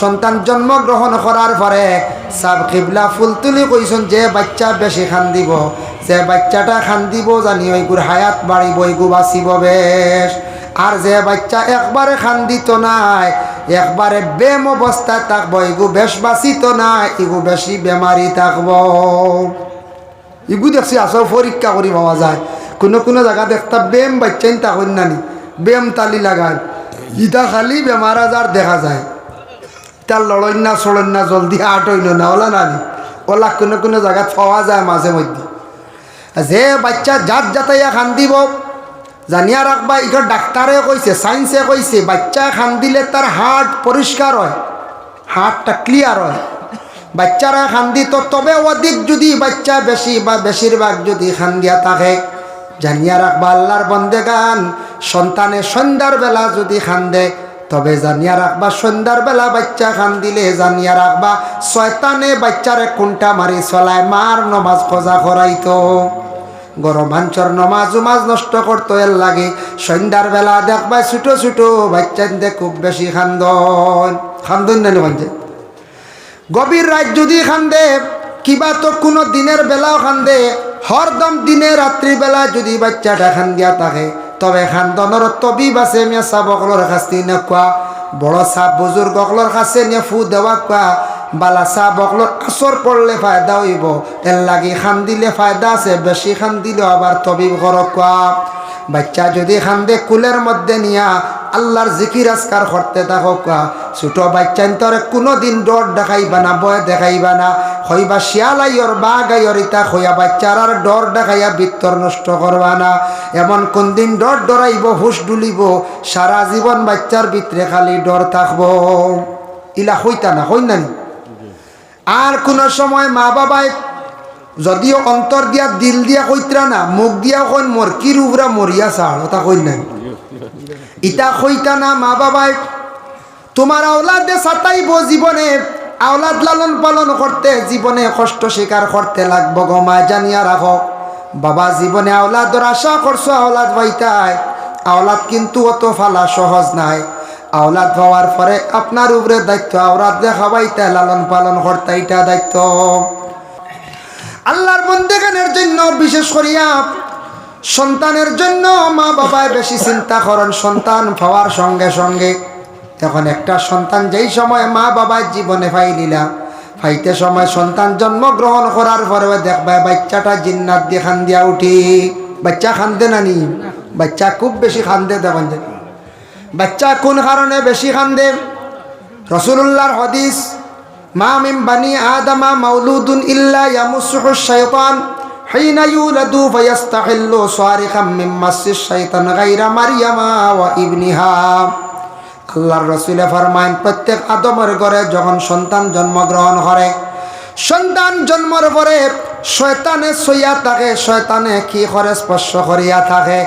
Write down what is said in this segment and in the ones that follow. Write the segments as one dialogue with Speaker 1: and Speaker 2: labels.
Speaker 1: সন্তান জন্মগ্রহণ করার পরে সাব কিবলা ফুল তুলি কইসন, যে বাচ্চা বেশি খান দিব যে বাচ্চাটা খান দিব জানি ওইগুর হায়াত বাড়িব, ওইগু বাঁচিব বেশ। আর যে বাচ্চা একবারে খান দিত নাই, একবারে বেম অবস্থায় থাকব এগু বেশ বাঁচিত নাই এগু বেশি বেমারি থাকব। ইগু দেখছি আসো পরীক্ষা করি পাওয়া যায়। কোনো কোনো জায়গা দেখতা বেম বাচ্চাইন তাকন নানি, বেম তালি লাগায় ইটা খালি বেমার আজার দেখা যায়। তার লড়ই না চড়ই না, জলদি আট হইল না ওলা নানি ওলা কোনো কোনো জায়গায় পাওয়া যায় মাঝে মধ্যে। যে বাচ্চা জাত যাতাইয়া খান দিব জানিয়া রাখবা ইখন ডাক্তারে কইছে সায়েন্সে কইছে বাচ্চা খান দিলে তার হার্ট পরিষ্কার হয় হার্টটা ক্লিয়ার হয়। বাচ্চারা খান দিত তবে অধিক যদি বাচ্চা বেশি বা বেশিরভাগ যদি খান দিয়া থাকে, জানিয়া রাখবা আল্লাহর বন্দে গান সন্তানে সন্ধ্যার বেলা যদি খান দেয় তবে জানিয়া রাখবা, সন্ধ্যার বেলা বাচ্চা খান দিলে জানিয়া রাখবা, শয়তানে বাচ্চারে কোনটা মারি চলায়, মার নমাজ খোঁজা করাইতো। গরমাঞ্চর নমাজ উমাজ নষ্ট করতো এর লাগে। সন্ধ্যার বেলা দেখবা ছোটো ছোটো বাচ্চাদের খুব বেশি খান্দন। খান্দন না বাঞ্চে গভীর রাত যদি খান্দে কিবা তো কোনো দিনের বেলাও খান্দে হরদম দিনে রাত্রিবেলা যদি বাচ্চাটা খান দিয়া থাকে। তবে এখান দনর তবি বাসে মিয়া সাবকলর নে কোয়া বড় সাপ বুজুর্গ অকলর খাসে নিয়ে ফু দেওয়া কোয়া বালা সাপ অকলর আসর পড়লে ফায়দা হইব। এর লাগি খান দিলে ফায়দা আছে, বেশি খান দিলে আবার তবিব কর কোয়া বাচ্চা যদি খান্দে কুলের মধ্যে নিয়া, আল্লাহর জিকির আজকার করতে থাকো কুয়া ছোট বাচ্চান তোরে কোনো দিন ডর দেখাইবা না, বয় দেখাইবা না। হইবা শিয়ালাইয়র বা গাইয়র ইতা হইয়া বাচ্চার আর ডর দেখাইয়া বিত্তর নষ্ট করবা না। এমন কোন দিন ডর ডরাইব হুশ ডুলিব সারা জীবন বাচ্চার ভিতরে খালি ডর থাকব। ইলা হইতা না হই না? আর কোন সময় মা বাবায় যদিও অন্তর দিয়া, দিল দিয়া কইতরা না, মুখ দিয়া কইন, মোর কি রুবরা মরিয়া ছাড় ওটা কইন নাই ইটা কইতা না মা বাবায় তোমার আওলাদে সাতাইব জীবনে, আওলাদ লালন পালন করতে জীবনে কষ্ট স্বীকার করতে লাগবো গো মা জানিয়া রাখো। বাবা জীবনে আওলাদর আশা করছ, আওলাদ পাইতাই আওলাদ কিন্তু অত ফালা সহজ নাই। আওলাদ পাওয়ার পরে আপনার উপরে দায়িত্ব আওলাদ দেখাবাইতে লালন পালন করতে এটা দায়িত্ব। আল্লাহর বন্দেগানের জন্য, বিশেষ করিয়া সন্তানের জন্য মা বাবায় বেশি চিন্তা করেন, সন্তান পাওয়ার সঙ্গে সঙ্গে। এখন একটা সন্তান যেই সময় মা বাবার জীবনে ফাইলিলা ফাইতে সময় সন্তান জন্মগ্রহণ করার পরে দেখবা বাচ্চাটা জিন্নাত দিয়ে খান দিয়া উঠি বাচ্চা খান্দে নানি বাচ্চা খুব বেশি খান্দে দেখেন যে বাচ্চা কোন কারণে বেশি খান্দে রসুল্লাহর হদিস মা মিম বানি আদামা মাউলুদুন ইল্লা ইয়ামুসুহু শাইতান حين يولد فيستحل صارخا من مس الشيطان غير مريم وابنها আল্লাহর রসুলে ফরমাইন প্রত্যেক আদমের ঘরে যখন সন্তান জন্মগ্রহণ করে, সন্তান জন্মের পরে শয়তানে সইয়া থাকে, শয়তানে কি করে স্পর্শ করিয়া থাকে?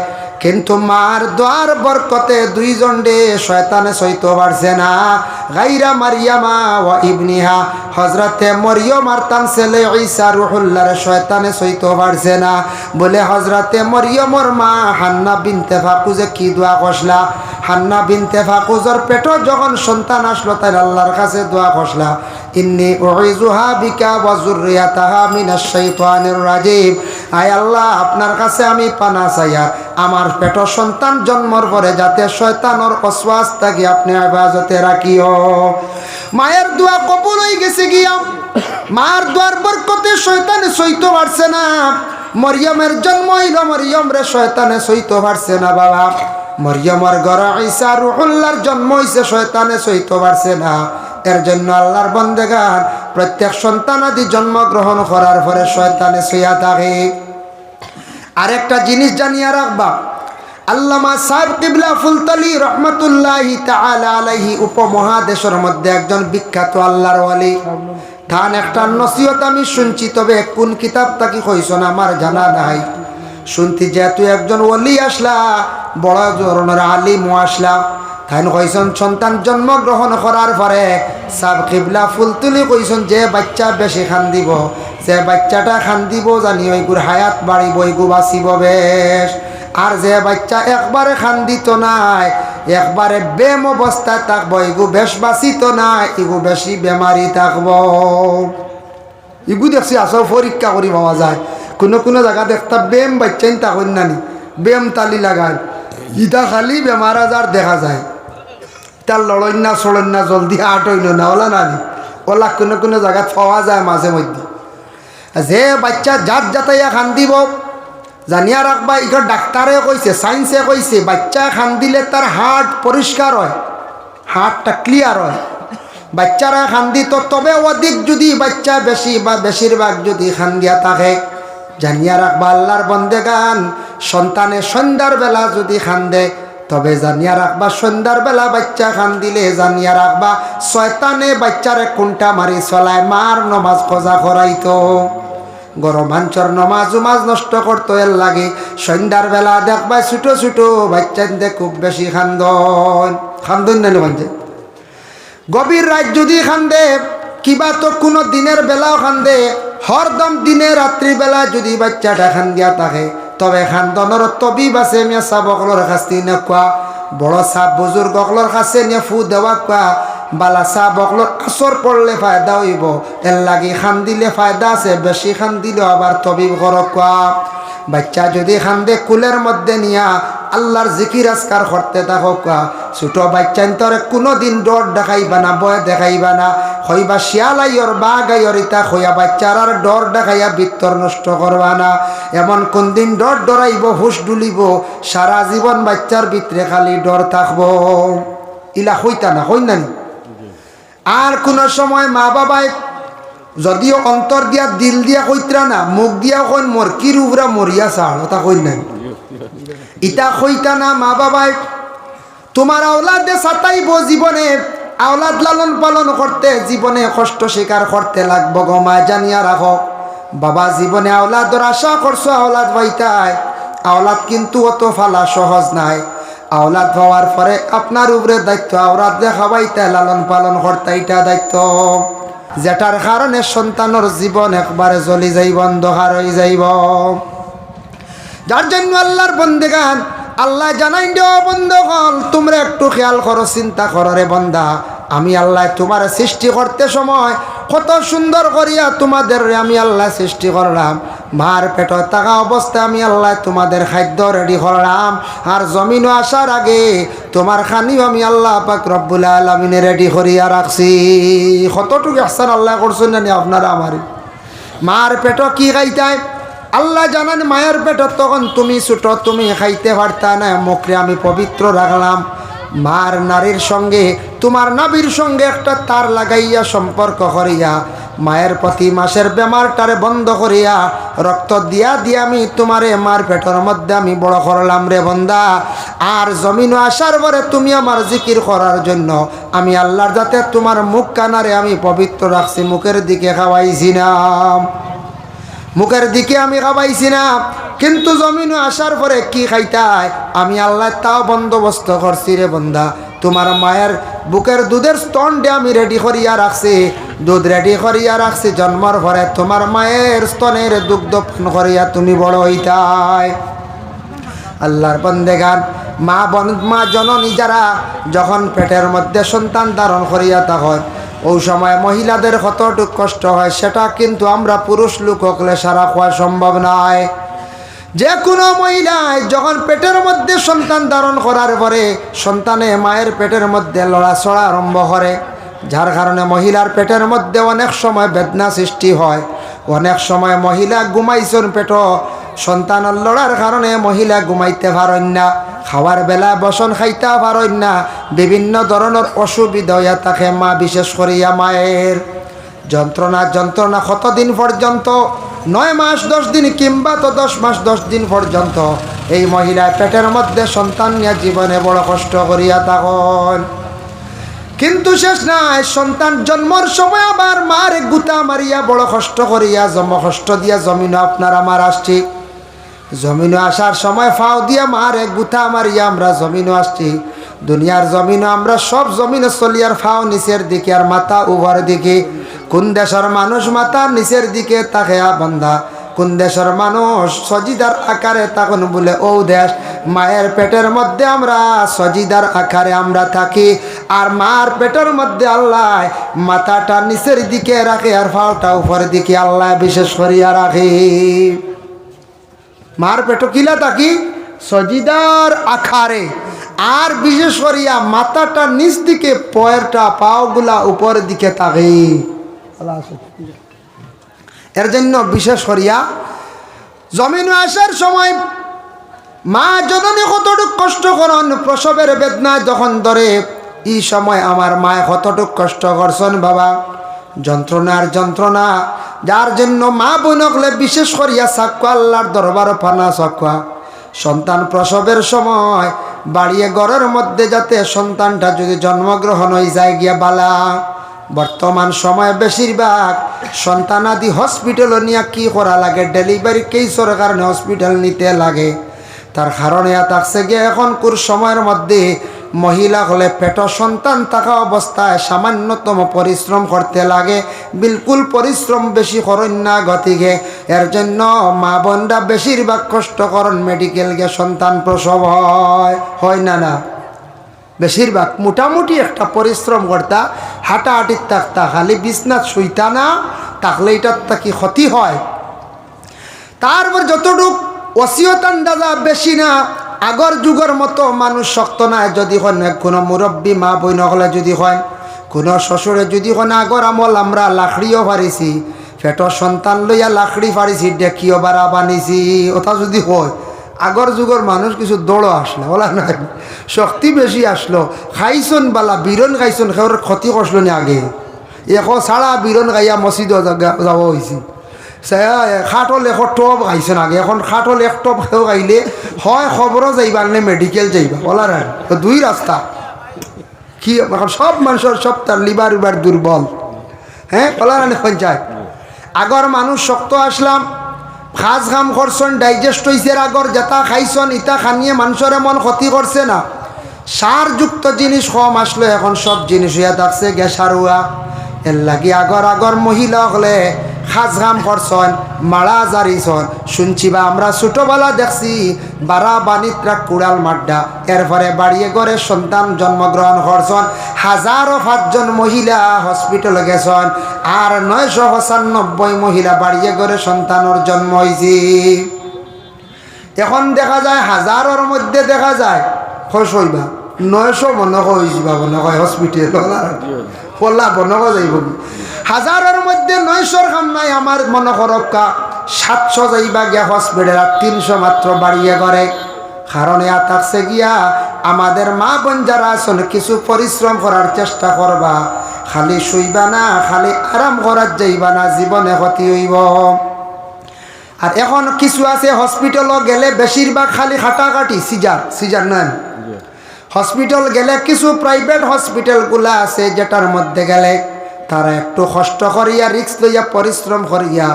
Speaker 1: কিন্তু মার দোয়ার বরকতে দুইজন ডে শয়তানে সইত পারছে না। গাইরা মারিয়ামা ও ইবনিহা হজরতে মরিয়ম আর তান ছেলে ঈসা রুহুল্লার শয়তানে সইত পারছে না। বলে হজরতে মরিয়মর মা হান্না বিনতে ফাকু যে কি দোয়া কষলা হান্না বিনতে ফাকুজর পেট যখন সন্তান আসলো তাই আল্লাহর কাছে দোয়া কষলা ইন্নি উইজুহা বিকা ওয়া যুররিয়াতাহা মিনাশ শাইতানির রাজিম। আয় আল্লাহ, আপনার কাছে আমি পানা চাইয়া আমার পেট সন্তান জন্মর পরে যাতে শয়তানর অশ্বাস থাকি, আপনি হেফাজতে রাখিও। মায়ের দোয়া কবুল হয়ে গেছে গিয়া। মার দোয়ার বরকতে শয়তানে সইতে পারছে না। মরিয়মের জন্ম হইল মরিয়ম রে শয়তানে সইতে পারছে না বাবা। মরিয়মর ঘর ঈসা রুহুল্লার জন্ম হইছে, শয়তানে সইতে পারছে না। এর জন্য আল্লাহর বন্দেগান প্রত্যেক সন্তানাদি জন্মগ্রহণ করার পরে শয়তানে সইয়া থাকে। আরেকটা জিনিস জানিয়ে রাখবা। আল্লামা সাহেব কিবলা ফুলতলি রহমতুল্লাহি আলাইহি উপমহাদেশের মধ্যে একজন বিখ্যাত আল্লাহর আলী ধান একটা নসিহত আমি শুনছি, তবে কোন কিতাব তাকে কইস না আমার জানা নাই। শুনছি যেহেতু একজন ওলি আসলা, বড় ধরনের আলিমও আসলা। তাই কইসন, সন্তান জন্মগ্রহণ করার পরে সাব কিবলা ফুল তুলি কইসন, যে বাচ্চা বেশি খান দিব যে বাচ্চাটা খান দিব জানি ওইগুর হায়াত বাড়িব, ওইগু বাঁচিব বেশ। আর যে বাচ্চা একবারে খান দিত নাই, একবারে বেম অবস্থায় থাকব এগু বেশ বাঁচিত না এগু বেশি বেমারি থাকব। ইগু দেখছি আসল পরীক্ষা করি পাওয়া যায়। কোনো কোনো জায়গা দেখতা বেম বাচ্চাইন তখন নানি, বেম তালি লাগায় ইটা খালি বেমার আজার দেখা যায়। তার লড়ই না, সড়ই না, জলদি আট হইল না ওলা নানি ওলা কোনো কোনো জায়গাত পাওয়া যায় মাঝে মধ্যে। যে বাচ্চা জাত জাতাইয়া খান্দিব, জানিয়া রাখবা ইগর ডাক্তারে কইছে সায়েন্সে কইছে বাচ্চা খান দিলে তার হার্ট পরিষ্কার হয় হার্টটা ক্লিয়ার হয়। বাচ্চারা খান্দি দিত তবে অধিক যদি বাচ্চা বেশি বা বেশিরভাগ যদি খান্দিয়া থাকে, জানিয়া রাখবা আল্লাহর বন্দে গান সন্তানে সন্ধ্যার বেলা যদি খান দেয় তবে জানিয়া রাখবা, সন্ধ্যার বেলা বাচ্চা খান দিলে জানিয়া রাখবা, শয়তানে বাচ্চারে কোনটা মারি চলায়, মার নমাজ খোঁজা করাইতো। গরমাঞ্চর নমাজ উমাজ নষ্ট করতো এর লাগে। সন্ধ্যার বেলা দেখবা ছোটো ছোটো বাচ্চাতে খুব বেশি খান্দন। খান্দন না খান্দে গভীর রাত যদি খান্দে, কিবা তো কোনো দিনের বেলাও খান্দে, হরদম দিনে রাত্রি বেলা যদি বাচ্চাটা খান দিয়া থাকে তবে খান্দনের তবিব আছে, মিয়া সাবকলর কাছে কোয়া, বড় সাপ বুজুর্গ অকলর কাছে নিয়ে ফু দেওয়া কোয়া, বালা সাপ অকলর আসর পড়লে ফায়দা হইব। এর লাগি খান দিলে ফায়দা আছে, বেশি খান দিলেও আবার তবিব করক কুয়া। বাচ্চা যদি খান্দে কুলের মধ্যে নিয়া আল্লাহর জিকির আজকার করতে থাকো কুয়া ছোট বাচ্চান তোর কোনো দিন ডর দেখাইবা না বয় দেখাইবা না। হইবা শিয়ালাইয়র বা গাইয়র ইতা হইয়া বাচ্চার আর ডর দেখাইয়া বিত্তর নষ্ট করবা না। এমন কোন দিন ডর ডরাইব, হুশ ডুলিব সারা জীবন বাচ্চার ভিতরে খালি ডর থাকব। ইলা হইতা না হই নানি আর কোনো সময় মা বাবায় যদিও অন্তর দিয়া দিল দিয়া কইতরা না, মুখ দিয়া কইন কি রুবরা মরিয়া চাল ওটা কই নাই। ইটা কইতা না, মা বাবায় তোমার আওলাদে সাতাইব জীবনে আওলাদ লালন পালন করতে জীবনে কষ্ট স্বীকার করতে লাগবো গো, মা জানিয়া রাখো বাবা জীবনে আওলাদর আশা করছ আওলাদ পাইতাই আওলাদ কিন্তু অত ফালা সহজ নাই। আওলাদ পাওয়ার পরে আপনার উপরে দায়িত্ব, আওলাদ দেখাবাইতে লালন পালন করতে এটা দায়িত্ব। যেটার কারণে সন্তানের জীবন একবারে জ্বলি যাইব, অন্ধকার হয়ে যাইব। যার জন্য আল্লাহর বন্দেগান, আল্লাহ জানাই দেও বন্ধ হল তোমরা একটু খেয়াল করো, চিন্তা করো রে বন্দা। আমি আল্লাহ তোমার সৃষ্টি করতে সময় কত সুন্দর করিয়া তোমাদের আমি আল্লাহ সৃষ্টি করলাম। মার পেট থাকা অবস্থায় আমি আল্লাহ তোমাদের খাদ্য রেডি করলাম। আর জমিনও আসার আগে তোমার খানিও আমি আল্লাহ পাক রব্বুল আলমিনে রেডি করিয়া রাখছি। কতটুকু আসান আল্লাহ করছেন জানি আপনারা আমারই মার পেট কি খাইতায়? আল্লাহ জানান মায়ের পেটত তখন তুমি ছোট, তুমি খাইতে পারতা না, মুখরে আমি পবিত্র রাখলাম। মার নারীর সঙ্গে, তোমার নাবির সঙ্গে একটা তার লাগাইয়া সম্পর্ক করিয়া মায়ের প্রতি মাসের বেমারটারে বন্ধ করিয়া রক্ত দিয়া দিয়া আমি তোমারে মার পেটের মধ্যে আমি বড় করলাম রে বন্দা। আর জমিন আসার পরে তুমি আমার জিকির করার জন্য আমি আল্লাহর যাতে তোমার মুখ কানারে আমি পবিত্র রাখছি, মুখের দিকে খাওয়াইছি না। মুখের দিকে আমি খাবাইছি না, কিন্তু জমিনে আসার পরে কি খাইতায়? আমি আল্লাহ তাও বন্দোবস্ত করছি রে বন্ধা তোমার মায়ের বুকের দুধের স্তনটা আমি রেডি করিয়া রাখছি। দুধ রেডি করিয়া রাখছি, জন্মর পরে তোমার মায়ের স্তনের দুগ্ধ করিয়া তুমি বড় হইতায় আল্লাহর বন্দেগান, মা বন, মা জননী যারা যখন পেটের মধ্যে সন্তান ধারণ করিয়া তখন ওই সময় মহিলাদের কতটুক কষ্ট হয়, সেটা কিন্তু আমরা পুরুষ লোক হকলে সারা খোয়া সম্ভব নয়। যে কোনো মহিলায় যখন পেটের মধ্যে সন্তান ধারণ করার পরে সন্তানে মায়ের পেটের মধ্যে লড়াচড়া আরম্ভ করে, যার কারণে মহিলার পেটের মধ্যে অনেক সময় বেদনা সৃষ্টি হয়। অনেক সময় মহিলা ঘুমাইছেন পেট সন্তানের লড়ার কারণে মহিলা ঘুমাইতে পারেন না, খাওয়ার বেলা বসন খাইতে পারেন না, বিভিন্ন ধরনের অসুবিধা থাকে মা, বিশেষ করিয়া মায়ের যন্ত্রণা যন্ত্রণা কতদিন পর্যন্ত নয় মাস দশ দিন কিংবা তো দশ মাস দশ দিন পর্যন্ত। এই মহিলা পেটের মধ্যে সন্তান নিয়ে জীবনে বড় কষ্ট করিয়া তখন কিন্তু শেষ নাই, সন্তান জন্মর সময় আবার মার গুতা মারিয়া বড় কষ্ট করিয়া জন্ম কষ্ট দিয়া জমিন আপনার আমার আসছি। জমিনে আসার সময় ফাও দিয়া মার এক গুথা মারিয়া আমরা জমিনে আসছি। দুনিয়ার জমিনে আমরা সব জমিনে চলিয়ার ফাও নিচের দিকে আর মাথা উভর দিকে। কোন দেশের মানুষ মাথা নিচের দিকে তাকে বন্ধা কোন দেশের মানুষ সজিদার আকারে তখন বলে, ও দেশ, মায়ের পেটের মধ্যে আমরা সজিদার আকারে আমরা থাকি, আর মার পেটের মধ্যে আল্লাহ মাথাটা নিচের দিকে রাখে আর ফাওটা উপরের দিকে আল্লাহ বিশেষ করিয়া রাখে। মার পেটো কিলা থাকি? সজিদার আখারে আর বিশেষ করিয়া মাথাটা নিচ দিকে, পয়েরটা পাওগুলা উপরের দিকে থাকে এর জন্য বিশেষ করিয়া, জমিন আসার সময় মা জননী কতটুক কষ্ট করন, প্রসবের বেদনা যখন ধরে, এই সময় আমার মায় কতটুক কষ্ট করছেন বাবা। যন্ত্রণার যন্ত্রণা, যার জন্য মা বোনকলে বিশেষ করিয়া সাকুয়া আল্লাহর দরবার ফানা সাকুয়া সন্তান প্রসবের সময় বাড়িয়ে ঘরের মধ্যে যাতে সন্তানটা যদি জন্মগ্রহণ হয়ে যায় গিয়া বালা। বর্তমান সময় বেশিরভাগ সন্তানাদি হসপিটাল নিয়ে কি করা লাগে? ডেলিভারি কেসের কারণে হসপিটাল নিতে লাগে। তার কারণে থাকছে গিয়ে এখন কোর সময়ের মধ্যে মহিলা হলে পেট সন্তান থাকা অবস্থায় সামান্যতম পরিশ্রম করতে লাগে। বিলকুল পরিশ্রম বেশি করেন না গতিকে এর জন্য মা বোনরা বেশিরভাগ কষ্ট করেন মেডিকেল গিয়ে সন্তান প্রসব হয়। হয় না না? বেশিরভাগ মোটামুটি একটা পরিশ্রম করতা হাঁটাহাঁটির থাকতা খালি বিছনাথ শুইতা না তাহলে এটার কি ক্ষতি হয়? তারপর যতটুক অসিয়ত আন্দাজা বেশি না, আগর যুগের মতো মানুষ শক্ত না, যদি হন কোনো মুরব্বী মা বই নকলে যদি হয়, কোনো শ্বশুরে যদি হন আগর আমল আমরা লাকড়িও পারিছি পেটর সন্তান লইয়া লাকড়ি পারিছি ডেকিও বাড়া বানিছি, ওটা যদি হয়, আগর যুগের মানুষ কিছু দৌড়ো আসলো, বলা নাই। শক্তি বেশি আসলো। খাইছন বালা বিরন খাইছন সেওর ক্ষতি করছিল নি আগে। এখন ছাড়া বিরন গাইয়া মসজিদ যাব হয়েছি খাটল এশ টপ খাইছেন আগে। এখন খাটল এক টপ খেয়েও খাইলে, হয় খবরও যাইবা নে মেডিকেল যাইবা? বলা নাই। তো দুই রাস্তা কি এখন সব মানুষের সব তার লিভার উবার দুর্বল হ্যাঁ বলা না পঞ্চায়েত আগর মানুষ শক্ত আসলাম খাস খাম করছেন ডাইজেস্ট হয়েছে আগর যেটা খাইছন ইটা খানিয়ে মানুষের এমন ক্ষতি করছে না। সারযুক্ত জিনিস কম আসলো এখন সব জিনিস হইয়া থাকছে গ্যাসারুয়া এর লাগি আগর আগর মহিলা হলে খাস খাম করছন মারা জারিছন। শুনছি বা আমরা ছোটবেলা দেখছি, বারা বাণিত্রা কুড়াল মাড্ডা। এরপরে বাড়িয়ে গড়ে সন্তান জন্মগ্রহণ করছন, হাজারো পাঁচজন মহিলা হসপিটালে গেছন, আর নয়শো পঁচানব্বই মহিলা বাড়িয়ে গড়ে সন্তানের জন্ম হয়েছে এখন দেখা যায়, হাজারের মধ্যে দেখা যায় হইবা নয়শো মনে হয়েছিবা মনে হয় হসপিটাল পল্লা বনক যাইব হাজারের মধ্যে নয়শোর কাম নাই আমার মনে করক্কা সাতশো যাইবা গিয়া হসপিটাল তিনশো মাত্র বাড়িয়ে করে কারণে থাকছে গিয়া আমাদের মা বোন যারা আছেন, কিছু পরিশ্রম করার চেষ্টা করবা খালি শুইবা না, খালি আরাম করার যাইবা না জীবনে ক্ষতি হইব। আর এখন কিছু আছে হসপিটালও গেলে বেশিরভাগ খালি খাটাকাটি সিজার সিজার নেন হসপিটাল গেলে কিছু প্রাইভেট হসপিটালগুলো আছে যেটার মধ্যে গেলে তারা একটু কষ্ট করিয়া রিক্স লইয়া, পরিশ্রম করিয়া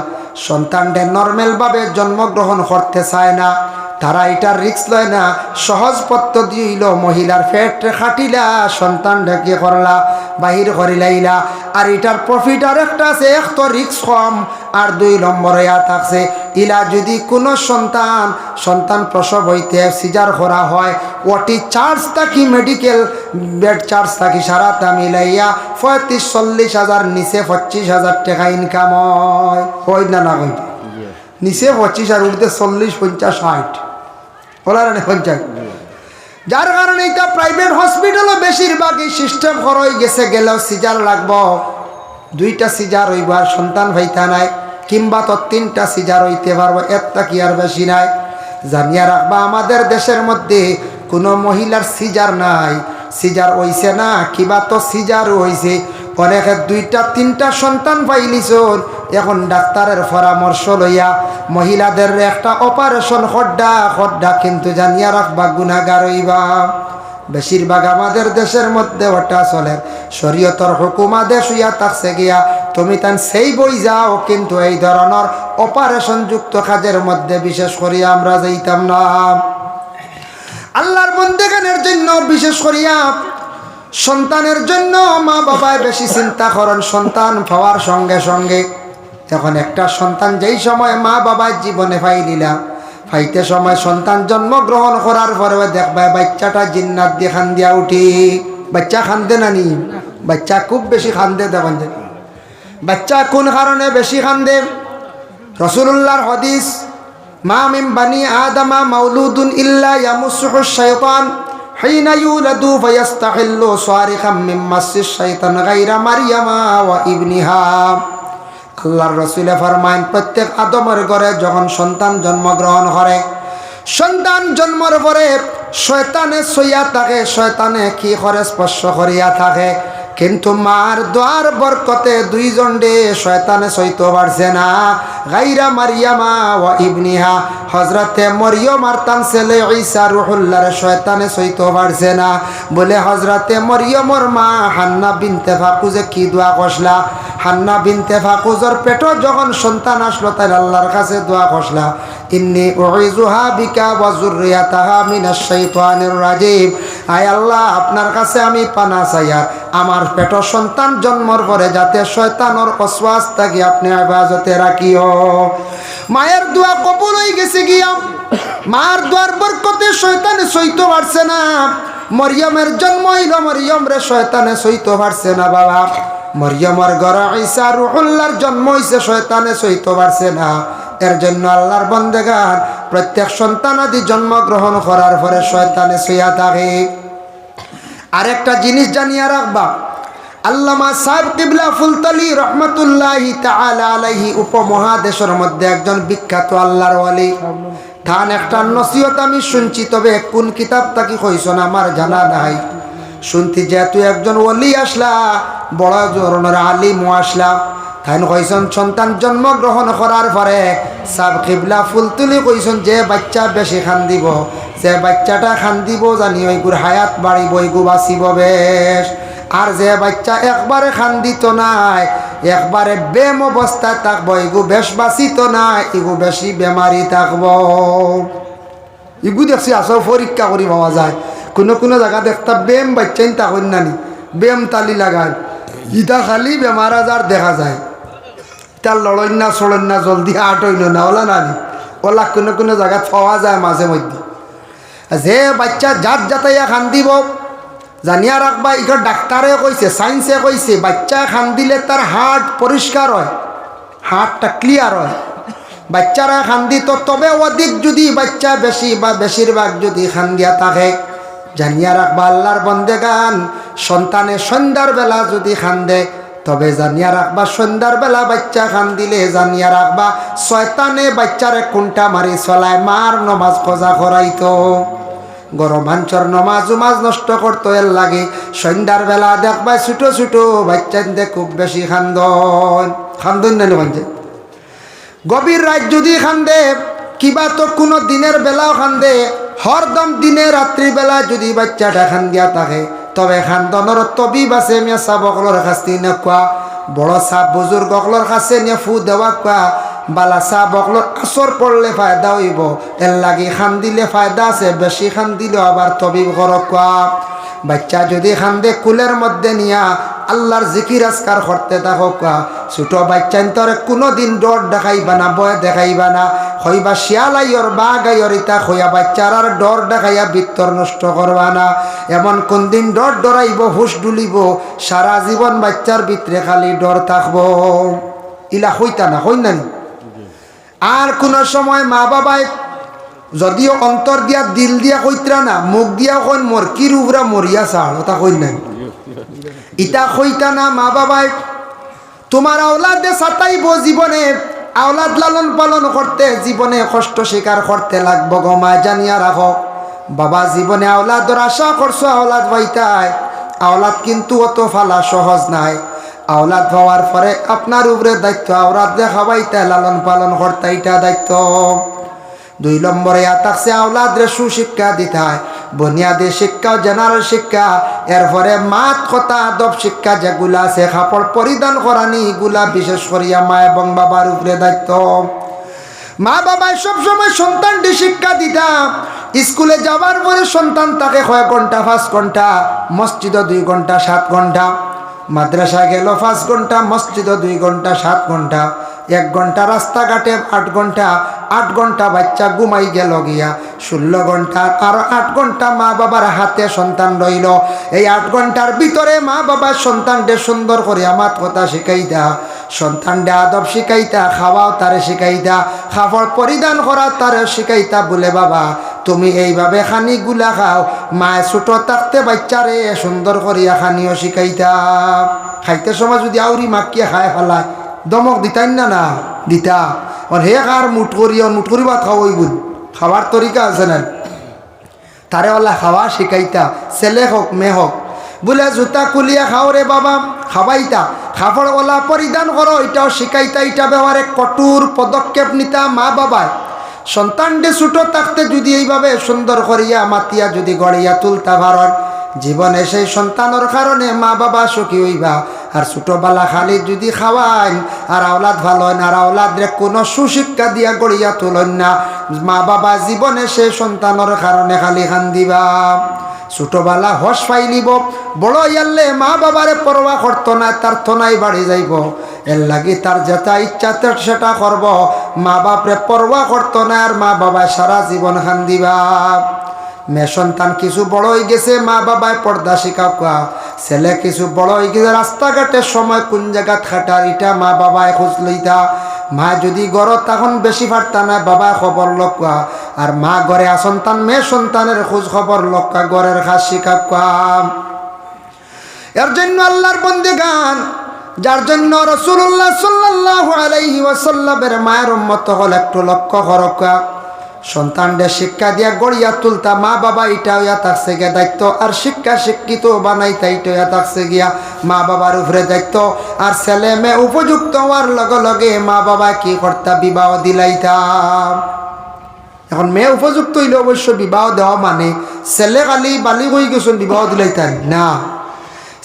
Speaker 1: সন্তানটা নর্মেলভাবে জন্মগ্রহণ করতে চায় না। তারা এটার রিক্স লয় না। সহজ পদ্ধতি হইল মহিলার ফেট খাটিলা সন্তান ঢেকে করলা, বাহির করিলাইলা আর এটার প্রফিট আর একটা আছে, এক তো রিক্স কম, আর দুই নম্বরে থাকছে ইলা যদি কোনো সন্তান সন্তান প্রসব হইতে সিজার করা হয়, ওটি চার্জ থাকি মেডিকেল বেড চার্জ থাকি সারাটা মিলাইয়া পঁয়ত্রিশ, চল্লিশ হাজার, নিচে পঁচিশ হাজার টাকা ইনকাম হয়। হয় না না কইতে নিচে পঁচিশ আর উঠতে চল্লিশ, পঞ্চাশ, ষাট। বলার পঞ্চাশ। যার কারণে এটা প্রাইভেট হসপিটালও বেশিরভাগ এই সিস্টেম খরচ গেছে, গেলেও সিজার লাগব। দুইটা সিজার হইব আর সন্তান ভাইতা নাই। কিংবা তো তিনটা সিজার হইতে পারব, একটা কি আর বেশি নাই। জানিয়া রাখবা, আমাদের দেশের মধ্যে কোনো মহিলার সিজার নাই। সিজার হইছে না, কিবা তো সিজারও হইছে। অনেকে দুইটা, তিনটা সন্তান পাইলিছন, এখন ডাক্তারের পরামর্শ লইয়া মহিলাদের একটা অপারেশন খড্ডা খড্ডা কিন্তু জানিয়া রাখবা গুণাগার হইবা। বেশিরভাগ আমাদের দেশের মধ্যে ওটা চলে। শরীয়তর হুকুমা দেশ হইয়া থাকছে গিয়া তুমি তান সেই বই যাও, কিন্তু এই ধরনের অপারেশন যুক্ত কাজের মধ্যে বিশেষ করিয়া আমরা যাইতাম না। আল্লাহর বন্দেগানের জন্য, বিশেষ করিয়া সন্তানের জন্য মা বাবায় বেশি চিন্তা করেন সন্তান পাওয়ার সঙ্গে সঙ্গে। এখন একটা সন্তান যেই সময় মা বাবার জীবনে পাই দিলা ফাইতে সময় সন্তান জন্মগ্রহণ করার পরে দেখবা বাচ্চাটা জিন্নাত দিয়ে খান দিয়া উঠি। বাচ্চা খান্দে নানি বাচ্চা খুব বেশি খান্দে দেখেন বাচ্চা কোন কারণে বেশি খান্দে রসুল্লাহর হদিস মা মিম বানি আদামা মাউলুদুন ইল্লা ইয়ামুসুহু শাইতান حين يولد فيستحل صارخا من مس الشيطان غير مريم وابنها আল্লাহর রসুলে ফরমাইন প্রত্যেক আদমের ঘরে যখন সন্তান জন্মগ্রহণ করে সন্তান জন্মের পরে শয়তানে সইয়া থাকে শয়তানে কি করে স্পর্শ করিয়া থাকে কিন্তু মার দোয়ার বরকতে দুইজন ডে শয়তানে সইত পারছে না। গাইরা মারিয়ামা ও ইবনিহা হজরতে মরিয়ম আর তান ছেলে ঈসা রুহুল্লার শয়তানে সইত পারছে না। বলে হজরতে মরিয়মর মা হান্না বিনতে ফাকু যে কি দোয়া কষলা হান্না বিনতে ফাকুজর পেট যখন সন্তান আসলো তাই আল্লাহর কাছে দোয়া কষলা ইন্নি উইজুহা বিকা ওয়া তাহা মিনাশ শাইতানির রাজিম। আয় আল্লাহ, আপনার কাছে আমি পানা চাইয়ার আমার পেট সন্তান জন্মর পরে যাতে শয়তানর অশ্বাস থাকি আপনি হেফাজতে রাখিও মায়ের দোয়া কবুল হয়ে গেছে গিয়া। মার দোয়ার বরকতে শয়তানে সইতে পারছে না। মরিয়মের জন্ম হইল মরিয়ম রে, শয়তানে সইতে পারছে না বাবা। মরিয়মর ঘর ঈসা রুহুল্লার জন্ম হইছে, শয়তানে সইতে পারছে না। এর জন্য আল্লাহর বন্দেগান প্রত্যেক সন্তান সন্তানাদি জন্মগ্রহণ করার পরে শয়তানে সইয়া থাকে। আরেকটা জিনিস জানিয়ে রাখবা, আল্লামা সাহেব কিবলা ফুলতলি রহমতুল্লাহি আলাইহি উপমহাদেশের মধ্যে একজন বিখ্যাত আল্লাহর ওয়ালি। থান একটা নসিহত আমি শুনছি, তবে কোন কিতাব তাকি কইছ না, আমার জানা নাই। শুনছি তুই একজন ওলি আসলা, বড় ধরনের আলিমও আসলা। তাই কইসন, সন্তান জন্মগ্রহণ করার পরে সাব কিবলা ফুল তুলি কইসন যে বাচ্চা বেশি খান দিব যে বাচ্চাটা খান দিব জানি ওইগুর হায়াত বাড়িব, ওইগু বাঁচিব বেশ। আর যে বাচ্চা একবারে খান দিত নাই, একবারে বেম অবস্থায় থাকব এগু বেশ বাঁচিত নাই এগু বেশি বেমারি থাকব। ইগু দেখছি আসো পরীক্ষা করি পাওয়া যায়। কোনো কোনো জায়গা দেখতা বেম বাচ্চাইন তাকন নানি, বেম তালি লাগায় ইটা খালি বেমার আজার দেখা যায়। তার লড়ন না চড়ন না, জলদি আট হইল না ওলা নানি। ওলা কোনো কোনো জায়গাত পাওয়া যায় মাঝে মধ্যে। যে বাচ্চা জাত জাতাইয়া খান্দিব, জানিয়া রাখবা ইখন ডাক্তারে কইছে সায়েন্সে কইছে বাচ্চা খান দিলে তার হার্ট পরিষ্কার হয় হার্টটা ক্লিয়ার হয়। বাচ্চারা খান দিত তবে অধিক যদি বাচ্চা বেশি বা বেশিরভাগ যদি খান্দিয়া থাকে জানিয়া রাখবা আল্লাহর বন্দে গান সন্তানে সন্ধ্যার বেলা যদি খান দেয় তবে জানিয়া রাখবা সন্ধ্যার বেলা বাচ্চা খান দিলে জানিয়া রাখবা, শয়তানে বাচ্চারে কোনটা মারি চলায়, মার নমাজ খোঁজা করাইতো। গরমাঞ্চর নমাজ উমাজ নষ্ট করতো এর লাগে। সন্ধ্যার বেলা দেখবা ছোটো ছোটো বাচ্চাদের খুব বেশি খান্দন। খান্দন না যে গভীর রাত যদি খান্দে, কিবা তো কোনো দিনের বেলাও খান্দে হরদম দিনে রাত্রি বেলা যদি বাচ্চাটা খান দিয়া থাকে, তবে খান্দনের তবিব আছে মিয়া সাবকলর কাছে না কোয়া বড় সাপ বুজুর্গ অকলর কাছে নিয়ে ফু দেওয়া কোয়া বালা সাপ অকলর আসর পড়লে ফায়দা হইব এর লাগি খান দিলে ফায়দা আছে বেশি খান দিলেও আবার তবিব করক কোয়া বাচ্চা যদি খান্দে কুলের মধ্যে নিয়া আল্লাহর জিকির আজকার থাকো কোয়া ছোট বাচ্চান তোর কোনো দিন ডর দেখাইবা না বয় দেখাইবা না। হইবা শিয়ালাইয়র বা গাইয়র ইতা হইয়া বাচ্চার আর ডর দেখাইয়া বিত্তর নষ্ট করবা না। এমন কোন দিন ডর ডরাইব হুশ ডুলিব সারা জীবন বাচ্চার ভিতরে খালি ডর থাকব। ইলা হইতা না হই নানি আর কোনো সময় মা বাবায় যদিও অন্তর দিয়া, দিল দিয়া কইতরা না, মুখ দিয়া কইন, মোর কি রুবরা মরিয়া চাল ওটা কই নাই। ইটা কইতা না মা বাবায় তোমার আওলাদে সাতাইব জীবনে, আওলাদ লালন পালন করতে জীবনে কষ্ট স্বীকার করতে লাগবো গো মা জানিয়া রাখো। বাবা জীবনে আওলাদর আশা করছ, আওলাদ পাইতাই আওলাদ কিন্তু অত ফালা সহজ নাই। আওলাদ পাওয়ার পরে আপনার উপরে দায়িত্ব, আওলাদ দেখাবাইতে লালন পালন করতে এটা দায়িত্ব। দুই নম্বরে থাকছে আওলাদরে সুশিক্ষা দিতে বুনিয়াদী শিক্ষা, জেনারেল শিক্ষা, এরপরে মাত কথা, আদব শিক্ষা যেগুলা আছে কাপড় পরিধান করানি এগুলা বিশেষ করিয়া মা এবং বাবার উপরে দায়িত্ব। মা বাবায় সবসময় সন্তানটি শিক্ষা দিতা। স্কুলে যাওয়ার পরে সন্তান তাকে কয়েক ঘণ্টা পাঁচ ঘণ্টা মসজিদও দুই ঘণ্টা সাত ঘণ্টা মাদ্রাসা গেল, পাঁচ ঘণ্টা মসজিদও দুই ঘণ্টা সাত ঘণ্টা এক ঘণ্টা রাস্তাঘাটে, আট ঘণ্টা আট ঘণ্টা বাচ্চা ঘুমাই গেল গিয়া। ষোলো ঘণ্টা আর আট ঘণ্টা মা বাবার হাতে সন্তান রইল। এই আট ঘণ্টার ভিতরে মা বাবার সন্তানকে সুন্দর করে আমার কথা শিখাইতা সন্তানটা আদব শিখাইতা খাওয়াও তারে শিখাইতা খাবার পরিধান করা তারে শিখাইতা বলে বাবা, তুমি এইভাবে খানি গুলা খাও, মায়ে ছোট থাকতে বাচ্চারে সুন্দর করিয়া খানিও শিখাইতা খাইতে সময় যদি আউরি মাকিয়া খায় ফেলায় দমক দিতাই না না, দিতা। আর হে কার মুঠ করি মুঠ করি ভাত খাওয়াই বুঝ খাওয়ার তরিকা আছে না তারে ওলা খাওয়া শিখাইতা ছেলে হোক মেয়ে হোক বলে জুতা কুলিয়া খাও রে বাবা, খাবাইতা। খাবার ওলা পরিধান করো এটাও শিখাইতা এটা ব্যবহারে কঠোর পদক্ষেপ নিতা মা বাবায় সন্তানটি ছোট থাকতে যদি এইভাবে সুন্দর করিয়া মাতিয়া যদি গড়িয়া তুলতা ভারত জীবনে সেই সন্তানের কারণে মা বাবা সুখী হইবা। আর ছোটবেলা খালি যদি খাওয়াইন, আর আওলাদ ভালো হইন, আর আওলাদরে কোনো সুশিক্ষা দিয়া গড়িয়া তুলন না। মা বাবা জীবনে সেই সন্তানের কারণে খালি খান দিবা ছোটবেলা হস পাইলিব, বড় ইয়াল্লে মা বাবারে পরোয়া করতো না, তার থনাই বাড়ি যাইব। এর লাগি তার যেটা ইচ্ছা সেটা করব। মা বাপরে পরোয়া করতো না, আর মা বাবায় সারা জীবন খান দিবা মেয়ে সন্তান কিছু বড় হয়ে গেছে, মা বাবায় পর্দা শিখা কোয়া ছেলে কিছু বড় হয়ে গেছে রাস্তাঘাটের সময় কোন জায়গা খাটার এটা মা বাবায় খোঁজ লইতা। মা যদি গড় তখন বেশি পারতা না, বাবায় খবর লক্কা আর মা গড়ে সন্তান মেয়ে সন্তানের খোঁজ খবর লক্কা গড়ের খাস শিখা কোয়া এর জন্য আল্লাহর বন্দে গান যার জন্য রসুল্লাহ সাল্লাহ আলাইহি ওয়াসাল্লামের মায়ের উম্মত হল একটু লক্ষ্য করকা সন্তানদের শিক্ষা দিয়া গড়িয়া তুলতা, মা বাবা এটা হইয়া থাকছে গিয়া দায়িত্ব, আর শিক্ষা শিক্ষিত বানাইতা এটা হইয়া থাকছে গিয়া মা বাবার উপরে দায়িত্ব। আর ছেলে মেয়ে উপযুক্ত হওয়ার লগে লগে মা বাবা কি করতা বিবাহ দিলাইতা এখন মেয়ে উপযুক্ত হইলে অবশ্য বিবাহ দেওয়া মানে ছেলে কালি বালি হয়ে গেছেন বিবাহ দিলাইতেন না।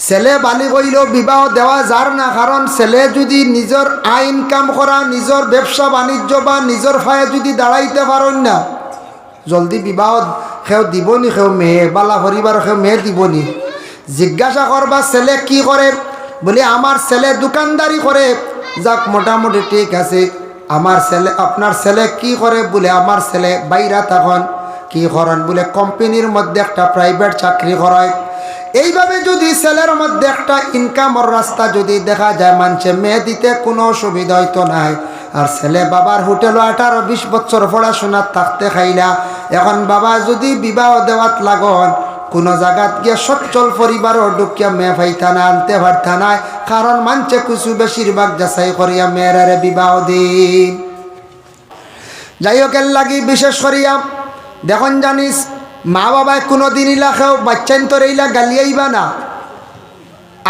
Speaker 1: ছেলে বালি কইলেও বিবাহ দেওয়া যার না কারণ ছেলে যদি নিজের আয় ইনকাম করা নিজের ব্যবসা বাণিজ্য বা নিজের ফায়ে যদি দাঁড়াইতে পারেন না, জলদি বিবাহ সেও দিবনি, সেও মেয়ে, বালা পরিবার সেও মেয়ে দিবনি। জিজ্ঞাসা করবা ছেলে কি করে বলে আমার ছেলে দোকানদারি করে যাক মোটামুটি ঠিক আছে আমার ছেলে আপনার ছেলে কি করে বলে আমার ছেলে বাইরা তখন কি করেন বলে কোম্পানির মধ্যে একটা প্রাইভেট চাকরি করায় এইভাবে যদি ছেলের মধ্যে একটা ইনকামের রাস্তা যদি দেখা যায়, মানছে মেয়ে দিতে কোনো অসুবিধা হইতো নাই। আর ছেলে বাবার হোটেলও আঠারো বিশ বছর পড়াশোনা থাকতে খাইলা। এখন বাবা যদি বিবাহ দেওয়াত লাগন, কোনো জায়গাত গিয়ে সচ্ছল পরিবারও ঢুকিয়া মেয়ে ফাইতা না, আনতে পারতা নাই। কারণ মানছে কিছু বেশিরভাগ যাচাই করিয়া মেয়েরারে বিবাহ দিন। যাই হোক লাগি বিশেষ করিয়া, দেখুন জানিস মা বাবায় কোনো দিন ইলাখাও বাচ্চাইন তোর এইলা গালিয়াইবা না।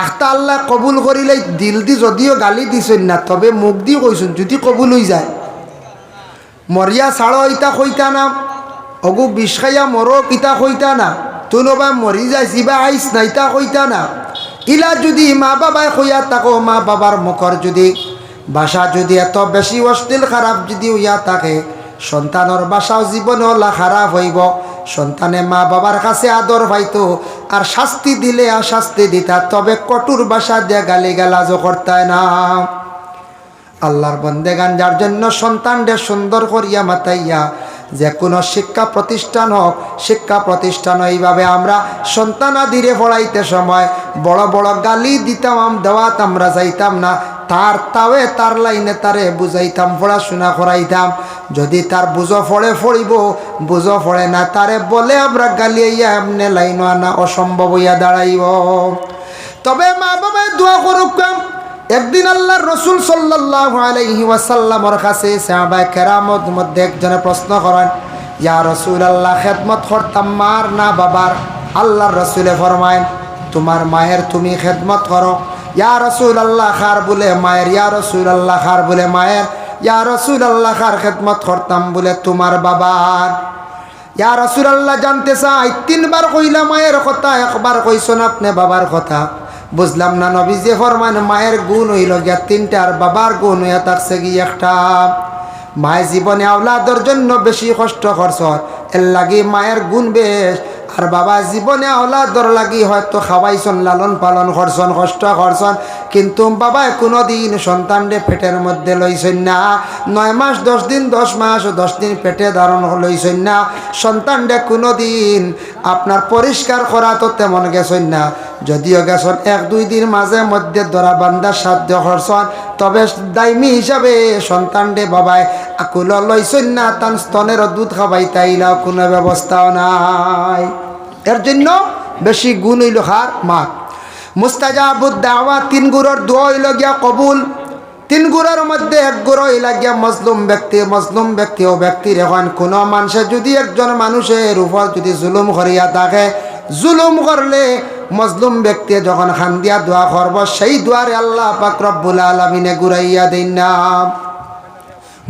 Speaker 1: আখতা আল্লাহ কবুল করিলে দিল দি যদিও গালি দিছেন না, তবে মুখ দি কইছেন যদি কবুল হয়ে যায়। মরিয়া ছাড়ো ইতা কইতা না, অগু বিষ খাইয়া মরক ইতা কইতা না, তুনবা মরি যায় সিবা আইস না ইতা কইতা না। ইলা যদি মা বাবায় কইয়া তাকো মা বাবার মুখর যদি বাসা যদি এত বেশি অশ্লীল খারাপ যদি হইয়া থাকে সন্তানের বাসাও ওলা খারাপ হইব। সন্তানে মা বাবার কাছে আদর পাইতো, আর শাস্তি দিলে আর শাস্তি দিতা, তবে কটুর বাসা দিয়ে গালি গালাজও করতায় না। আল্লাহর বন্দেগান যার জন্য সন্তানদের সুন্দর করিয়া মাতাইয়া যে কোনো শিক্ষা প্রতিষ্ঠান হোক, শিক্ষা প্রতিষ্ঠান এইভাবে আমরা সন্তান আদিরে পড়াইতে সময়, বড় বড় গালি দিতাম দেওয়াত আমরা যাইতাম না, তার তাওয়ে, তার লাইনে তারে বুঝাইতাম, পড়াশোনা করাইতাম। যদি তার বুঝো ফড়ে ফড়িব বুঝো ফড়ে না, তারে বলে আমরা গালিয়াইয়া এমনি লাইন আনা অসম্ভব হইয়া দাঁড়াইব। তবে মা বাবায় দোয়া করুক একদিন আল্লাহর রসুল সাল্লাহ আলাইহি ওয়াসাল্লামর কাছে সাহাবায় কেরামত মধ্যে একজনে প্রশ্ন করেন, ইয়া রসুল আল্লাহ খেদমত করতাম মার না বাবার? আল্লাহর রসুলে ফরমায় তোমার মায়ের তুমি খেদমত করো। ইয়া রসুল আল্লাহ খার বলে মায়ের। ইয়া রসুল আল্লাহ খার বলে মায়ের। ইয়া রসুল আল্লাহ খার খেদমত করতাম বলে তোমার বাবার। ইয়া রসুল আল্লাহ জানতে চাই, তিনবার কইলা মায়ের কথা, একবার কইসন আপনি বাবার কথা। বুঝলাম না নবী ফরমান মায়ের গুণ হইল গিয়া তিনটা আর বাবার গুণ হইয়া থাকছে কি একটা। মায়ের জীবনে আওলাদর জন্য বেশি কষ্ট করছ এর লাগি মায়ের গুণ বেশ। আর বাবা জীবনে আওলাদর লাগি হয়তো খাওয়াইছন, লালন পালন করছন, কষ্ট করছন। কিন্তু বাবায় কোনো দিন সন্তানরে পেটের মধ্যে লইছেন না। নয় মাস, দশ দিন, দশ মাস, দশ দিন পেটে ধারণ লইছেন না। সন্তানরে কোনো দিন আপনার পরিষ্কার করা তো তেমন গেছেন না। যদিও গেছেন এক দুই দিন মাঝে মধ্যে ধরা বান্দার সাধ্য করছন তবে দায়মি হিসাবে সন্তানরে বাবায় আকুল লইছেন না তান স্তনের দুধ খাবাই তাইলাও কোনো ব্যবস্থাও নাই। এর জন্য বেশি গুণ হইল হার মাত মুস্তাজাবুদ দাওয়া তিন গুড়র দোয়া হইল গিয়া কবুল। তিন গুড়ের মধ্যে এক গুড় হইল গিয়া মজলুম ব্যক্তি মজলুম ব্যক্তি ও ব্যক্তির এখন কোনো মানুষে যদি একজন মানুষের উপর যদি জুলুম করিয়া থাকে, জুলুম করলে মজলুম ব্যক্তি যখন খান দিয়া করব, সেই দোয়ারে আল্লাহ পাক রব্বুল আলমিনে ঘুরাইয়া দিন না।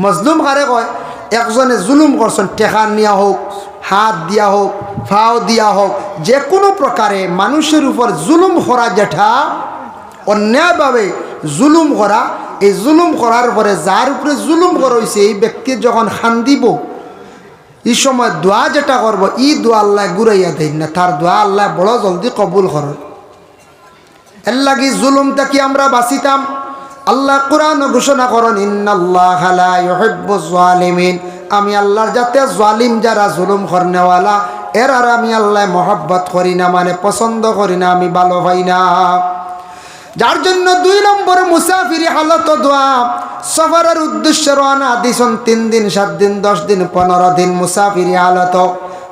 Speaker 1: মজলুম কারে কয়? একজনে জুলুম করছেন টেকা নিয়া হোক, হাত দিয়া হোক ফাও দিয়া হোক যে কোনো প্রকারে মানুষের উপর জুলুম করা যেটা, অন্যায়ভাবে জুলুম করা এই জুলুম করার পরে যার উপরে জুলুম করা হয়েছে এই ব্যক্তি যখন খান দিব, এই সময় দোয়া যেটা করব ই দোয়া আল্লাহ ঘুরাইয়া দেন না, তার দোয়া আল্লাহ বড় জলদি কবুল করেন। এর লাগি জুলুম কি আমরা বাঁচিতাম। আল্লাহ কোরআন ঘোষণা করেন জালিমিন আমি আল্লাহর যাতে জালিম যারা জুলুম করনেওয়ালা এর আর আমি আল্লাহ মহব্বত করি না মানে পছন্দ করি না, আমি ভালো পাই না। যার জন্য দুই নম্বর মুসাফিরি হালত দোয়া, সফরের উদ্দেশ্যে রওনা দিছন তিন দিন, সাত দিন, দশ দিন, পনেরো দিন মুসাফিরি হালত।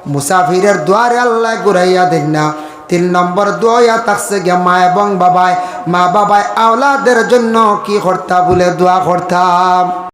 Speaker 1: মুসাফিরের দোয়ারে আল্লাহ ঘুরাইয়া দিন না। তিন নম্বর দোয়া থাকছে গে মা এবং বাবায়। মা বাবায় আওলাদের জন্য কি করতা বলে দোয়া করতাম